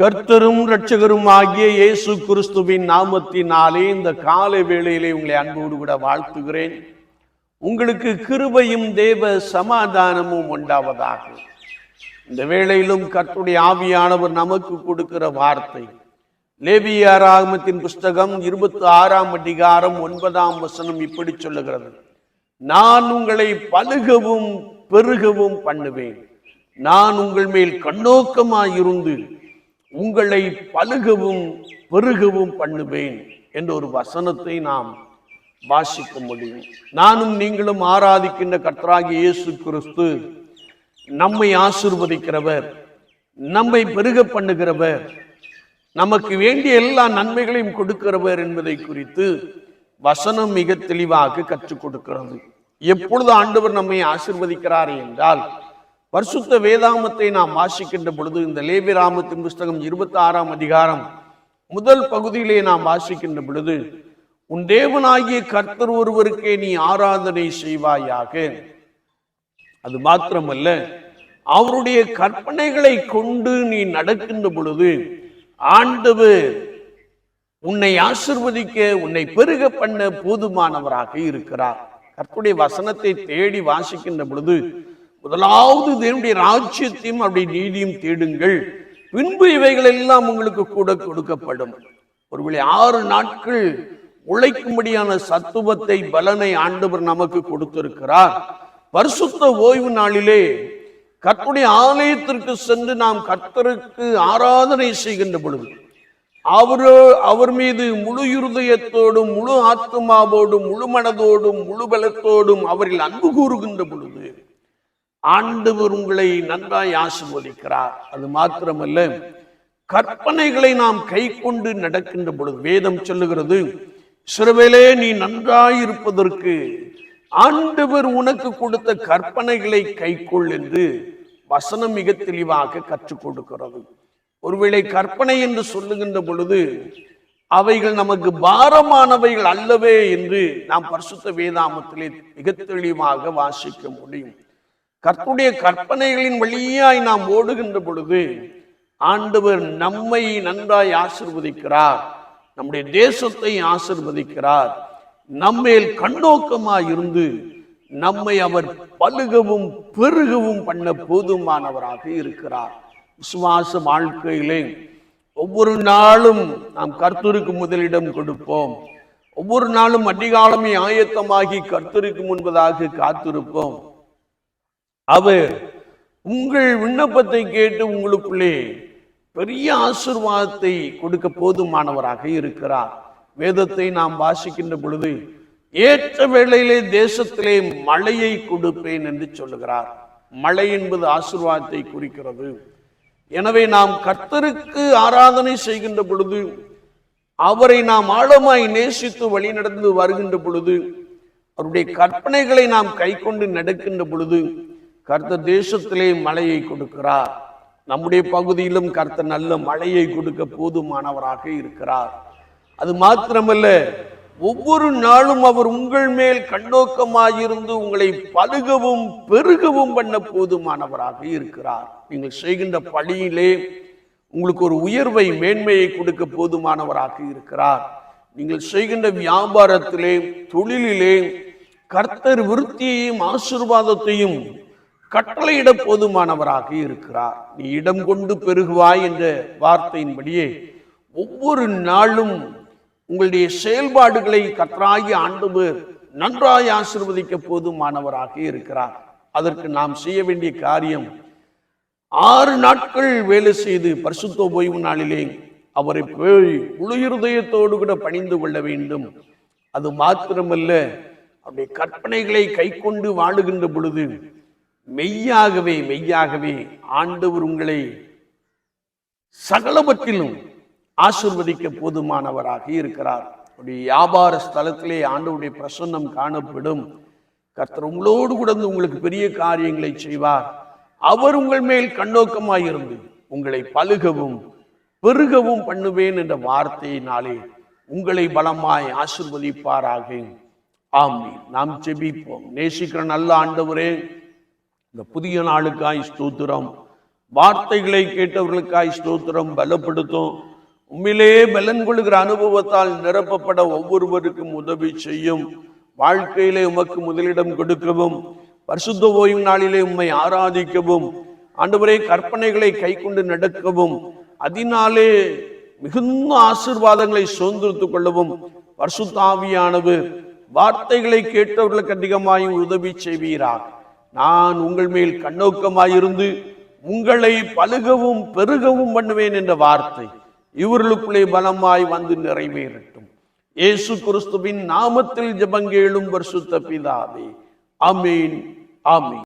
கர்த்தரும் இரட்சகரும் ஆகிய இயேசு கிறிஸ்துவின் நாமத்தினாலே இந்த காலை வேளையிலே உங்களை அன்போடு கூட வாழ்த்துகிறேன். உங்களுக்கு கிருபையும் தேவ சமாதானமும் உண்டாவதாக. இந்த வேளையிலும் கர்த்துடைய ஆவியானவர் நமக்கு கொடுக்கிற வார்த்தை. லேபியாராகமத்தின் புஸ்தகம் இருபத்தி ஆறாம் அதிகாரம் ஒன்பதாம் வசனம் இப்படி சொல்லுகிறது. நான் உங்களை பழுகவும் பெருகவும் பண்ணுவேன். நான் உங்கள் மேல் கண்ணோக்கமாயிருந்து உங்களை பழுகவும் பெருகவும் பண்ணுவேன் என்ற ஒரு வசனத்தை நாம் வாசிக்க முடியும். நானும் நீங்களும் ஆராதிக்கின்ற கர்த்தராகி இயேசு கிறிஸ்து நம்மை ஆசிர்வதிக்கிறவர் நம்மை பெருக பண்ணுகிறவர் நமக்கு வேண்டிய எல்லா நன்மைகளையும் கொடுக்கிறவர் என்பதை குறித்து வசனம் மிக தெளிவாக கற்றுக் கொடுக்கிறது. எப்பொழுது ஆண்டவர் நம்மை ஆசிர்வதிக்கிறார் என்றால் பரிசுத்த வேதாமத்தை நாம் வாசிக்கின்ற பொழுது இந்த லேபிராமத்தின் புஸ்தகம் இருபத்தி ஆறாம் அதிகாரம் முதல் பகுதியிலே நாம் வாசிக்கின்ற பொழுது உன் தேவனாகிய கர்த்தர் ஒருவருக்கே நீ ஆராதனை செய்வாயாக. அது மாத்திரமல்ல அவருடைய கற்பனைகளை கொண்டு நீ நடக்கின்ற பொழுது ஆண்டவர் உன்னை ஆசிர்வதிக்க உன்னை பெருக பண்ண போதுமானவராக இருக்கிறார். கர்த்துடைய வசனத்தை தேடி வாசிக்கின்ற பொழுது முதலாவது தேவனுடைய ராஜ்யத்தையும் அப்படி நீதியும் தேடுங்கள். பின்பு இவைகள் எல்லாம் உங்களுக்கு கூட கொடுக்கப்படும். ஒருவேளை ஆறு நாட்கள் உழைக்கும்படியான சத்துவத்தை பலனை ஆண்டவர் நமக்கு கொடுத்திருக்கிறார். பரிசுத்த ஓய்வு நாளிலே கர்த்தருடைய ஆலயத்திற்கு சென்று நாம் கர்த்தருக்கு ஆராதனை செய்கின்ற பொழுது அவரோ அவர் மீது முழு இருதயத்தோடும் முழு ஆத்மாவோடும் முழு மனதோடும் முழு பலத்தோடும் அவரில் அன்பு கூறுகின்ற பொழுது ஆண்டவர் உங்களை நன்றாய் ஆசிர்வதிக்கிறார். அது மாத்திரமல்ல கற்பனைகளை நாம் கை கொண்டு நடக்கின்ற பொழுது வேதம் சொல்லுகிறது சிறுவிலே நீ நன்றாயிருப்பதற்கு ஆண்டவர் உனக்கு கொடுத்த கற்பனைகளை கைக்கொள் என்று வசனம் மிக தெளிவாக கற்றுக் கொடுக்கிறது. ஒருவேளை கற்பனை என்று சொல்லுகின்ற பொழுது அவைகள் நமக்கு பாரமானவைகள் அல்லவே என்று நாம் பரிசுத்த வேதாமத்திலே மிக தெளிவாக வாசிக்க முடியும். கர்த்துடைய கற்பனைகளின் வழியாய் நாம் ஓடுகின்ற பொழுது ஆண்டவர் நம்மை நன்றாய் ஆசிர்வதிக்கிறார். நம்முடைய தேசத்தை ஆசிர்வதிக்கிறார். நம்மேல் கண்ணோக்கமாக இருந்து நம்மை அவர் பழுகவும் பெருகவும் பண்ண போதுமானவராக இருக்கிறார். விசுவாச வாழ்க்கையிலே ஒவ்வொரு நாளும் நாம் கர்த்தருக்கு முதலிடம் கொடுப்போம். ஒவ்வொரு நாளும் அதிகாலமே ஆயத்தமாகி கர்த்தருக்கு முன்பதாக காத்திருப்போம். அவர் உங்கள் விண்ணப்பத்தை கேட்டு உங்களுக்குள்ளே பெரிய ஆசிர்வாதத்தை கொடுக்க போதுமானவராக இருக்கிறார். வேதத்தை நாம் வாசிக்கின்ற பொழுது ஏற்ற வேளையிலே தேசத்திலே மழையை கொடுப்பேன் என்று சொல்லுகிறார். மழை என்பது ஆசிர்வாதத்தை குறிக்கிறது. எனவே நாம் கர்த்தருக்கு ஆராதனை செய்கின்ற பொழுது அவரை நாம் ஆழமாய் நேசித்து வழி நடந்து வருகின்ற பொழுது அவருடைய கற்பனைகளை நாம் கை கொண்டு நடக்கின்ற பொழுது கர்த்தர் தேசத்திலே மழையை கொடுக்கிறார். நம்முடைய பகுதியிலும் கர்த்தர் நல்ல மழையை கொடுக்க போதுமானவராக இருக்கிறார். அது மாத்திரமல்ல ஒவ்வொரு நாளும் அவர் உங்கள் மேல் கண்ணோக்கமாயிருந்து உங்களை பழுகவும் பெருகவும் பண்ண போதுமானவராக இருக்கிறார். நீங்கள் செய்கின்ற பணியிலே உங்களுக்கு ஒரு உயர்வை மேன்மையை கொடுக்க போதுமானவராக இருக்கிறார். நீங்கள் செய்கின்ற வியாபாரத்திலே தொழிலிலே கர்த்தர் விருத்தியையும் ஆசிர்வாதத்தையும் கட்டளையிட போதுமானவராக இருக்கிறார். நீ இடம் கொண்டு பெருகுவாய் என்ற வார்த்தையின்படியே ஒவ்வொரு நாளும் உங்களுடைய செயல்பாடுகளை கற்றாகி ஆண்டவர் நன்றாய் ஆசிர்வதிக்க போதுமானவராக இருக்கிறார். அதற்கு நாம் செய்ய வேண்டிய காரியம் ஆறு நாட்கள் வேலை செய்து பரிசுத்த ஓய்வு நாளிலே அவரை போய் முழு கூட பணிந்து கொள்ள வேண்டும். அது மாத்திரமல்ல அவருடைய கற்பனைகளை கை கொண்டு வாழுகின்ற பொழுது மெய்யாகவே மெய்யாகவே ஆண்டவர் உங்களை சகலபத்திலும் ஆசிர்வதிக்க போதுமானவராக இருக்கிறார். உடைய வியாபார ஸ்தலத்திலே ஆண்டவருடைய பிரசன்னம் காணப்படும். கர்த்தர் உங்களோடு கூட உங்களுக்கு பெரிய காரியங்களை செய்வார். அவர் உங்கள் மேல் கண்ணோக்கமாயிருந்து உங்களை பழுகவும் பெருகவும் பண்ணுவேன் என்ற வார்த்தையினாலே உங்களை பலமாய் ஆசிர்வதிப்பாராக. ஆம் நாம் செபிப்போம் நேசிக்கிற நல்ல ஆண்டவரே இந்த புதிய நாளுக்காய் ஸ்தோத்திரம். வார்த்தைகளை கேட்டவர்களுக்காய் ஸ்தோத்திரம். பலப்படுத்தும். உண்மையிலே பலன் கொள்கிற அனுபவத்தால் நிரப்பப்பட ஒவ்வொருவருக்கும் உதவி செய்யும். வாழ்க்கையிலே உமக்கு முதலிடம் கொடுக்கவும் பரிசுத்த ஓய்வு நாளிலே உம்மை ஆராதிக்கவும் ஆண்டவரே கற்பனைகளை கைக்கொண்டு நடக்கவும் அதனாலே மிகுந்த ஆசீர்வாதங்களை சுதந்திரத்துக் கொள்ளவும் பரிசுத்தாவியானவர் வார்த்தைகளை கேட்டவர்களுக்கு அதிகமாயும் உதவி செய்வீராக. நான் உங்கள் மேல் கண்ணோக்கமாயிருந்து உங்களை பழுகவும் பெருகவும் பண்ணுவேன் என்ற வார்த்தை இவர்களுக்குள்ளே பலமாய் வந்து நிறைவேறட்டும். இயேசு கிறிஸ்துவின் நாமத்தில் ஜபங்கேளும் பரிசுத்த பிதாவே. அமீன் ஆமீன்.